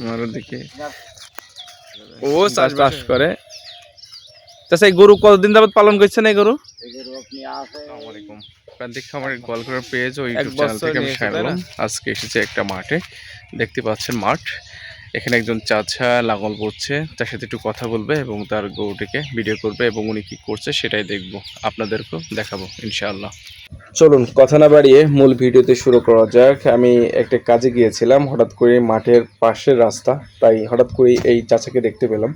আমার দিকে ও করে। চাষা এই গরু কতদিন যাবত পালন করছেন এই গরু? আসসালামাইকুম প্রান্তিক খামারের গোয়ালঘর পেজ ও থেকে আমি সাইরুল আজকে এসেছি একটা মাঠে দেখতে পাচ্ছেন মাঠ। এখানে একজন চাচা লাঙল করছে তার সাথে একটু কথা বলবে এবং তার গরুটিকে ভিডিও করবে এবং উনি কি করছে সেটাই দেখব। আপনাদেরকেও দেখাবো ইনশাআল্লাহ। চলুন, কথা না বাড়িয়ে মূল ভিডিওতে শুরু করা যাক। আমি একটা কাজে গিয়েছিলাম, হঠাৎ করে মাঠের পাশের রাস্তা, তাই হঠাৎ করে এই চাচাকে দেখতে পেলাম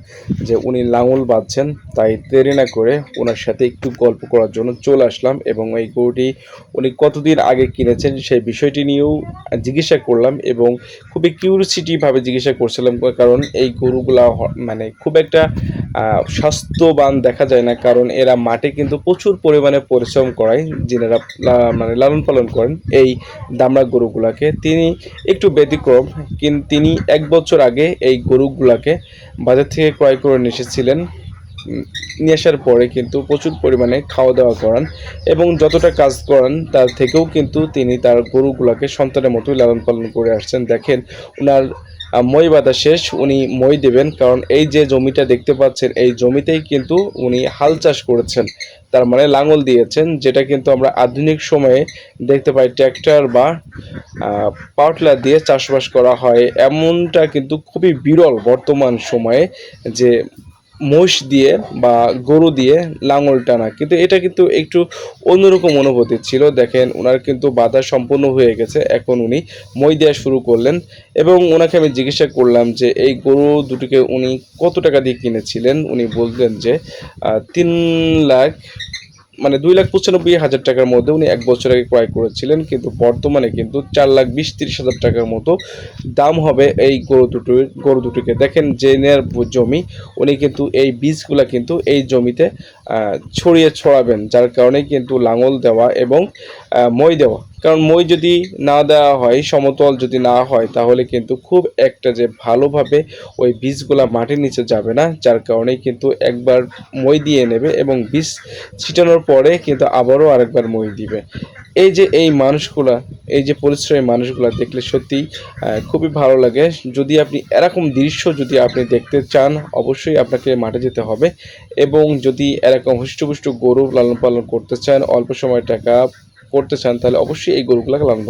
যে উনি লাঙল বাঁধছেন, তাই দেরি না করে ওনার সাথে একটু গল্প করার জন্য চলে আসলাম এবং এই গরুটি উনি কতদিন আগে কিনেছেন সেই বিষয়টি নিয়েও জিজ্ঞাসা করলাম এবং খুবই কিউরিসিটিভাবে জিজ্ঞাসা করছিলাম, কারণ এই গরুগুলা মানে খুব একটা স্বাস্থ্যবান দেখা যায় না, কারণ এরা মাঠে কিন্তু প্রচুর পরিমাণে পরিশ্রম করায়, যিনারা মানে লালন পালন করেন এই দামড়া গরুগুলাকে। তিনি একটু ব্যতিক্রম কিন্তু তিনি এক বছর আগে এই গরুগুলাকে বাজার থেকে ক্রয় করে নিয়ে এসেছিলেন। নিয়ে আসার পরে কিন্তু প্রচুর পরিমাণে খাওয়া দাওয়া করান এবং যতটা কাজ করান, তার থেকেও কিন্তু তিনি তার গরুগুলাকে সন্তানের মতোই লালন পালন করে আসছেন। দেখেন ওনার মই বাঁধা শেষ, উনি মই দেবেন। কারণ এই যে জমিটা দেখতে পাচ্ছেন, এই জমিতেই কিন্তু উনি হাল চাষ করেছেন। তার মানে লাঙল দিয়েছেন, যেটা কিন্তু আমরা আধুনিক সময়ে দেখতে পাই ট্র্যাক্টর বা পাওয়ার দিয়ে চাষবাস করা হয়। এমনটা কিন্তু খুবই বিরল বর্তমান সময়ে যে মোষ দিয়ে বা গরু দিয়ে লাঙল টানা। কিন্তু এটা কিন্তু একটু অন্যরকম অনুভূতি ছিল। দেখেন ওনার কিন্তু বাধা সম্পূর্ণ হয়ে গেছে। এখন উনি মই দেওয়া শুরু করলেন এবং ওনাকে আমি জিজ্ঞাসা করলাম যে, এই গরু দুটিকে উনি কত টাকা দিয়ে কিনেছিলেন? উনি বললেন যে তিন লাখ মানে দুই লাখ পঁচানব্বই হাজার টাকার মধ্যে উনি এক বছর আগে ক্রয় করেছিলেন, কিন্তু বর্তমানে কিন্তু চার লাখ বিশ তিরিশ হাজার টাকার মতো দাম হবে এই গরু দুটোর গরু দুটিকে। দেখেন জেনের জমি, উনি কিন্তু এই বীজগুলা কিন্তু এই জমিতে ছড়িয়ে ছড়াবেন, যার কারণে কিন্তু লাঙল দেওয়া এবং মই দেওয়া। কারণ মই যদি না দেওয়া হয়, সমতল যদি না হয়, তাহলে কিন্তু খুব একটা যে ভালোভাবে ওই বীজগুলা মাটির নিচে যাবে না, যার কারণে কিন্তু একবার মই দিয়ে নেবে এবং বীজ ছিটানোর পরে কিন্তু আবারও আরেকবার মই দিবে। এই যে এই মানুষগুলা এই যে পরিশ্রমী মানুষগুলো দেখলে সত্যি খুবই ভালো লাগে। যদি আপনি এরকম দৃশ্য যদি আপনি দেখতে চান, অবশ্যই আপনাকে মাঠে যেতে হবে এবং যদি এরকম হুষ্টপুষ্ট গরু লালন পালন করতে চান, অল্প সময় টাকা করতে চান, তাহলে অবশ্যই এই গরুগুলোকে লালন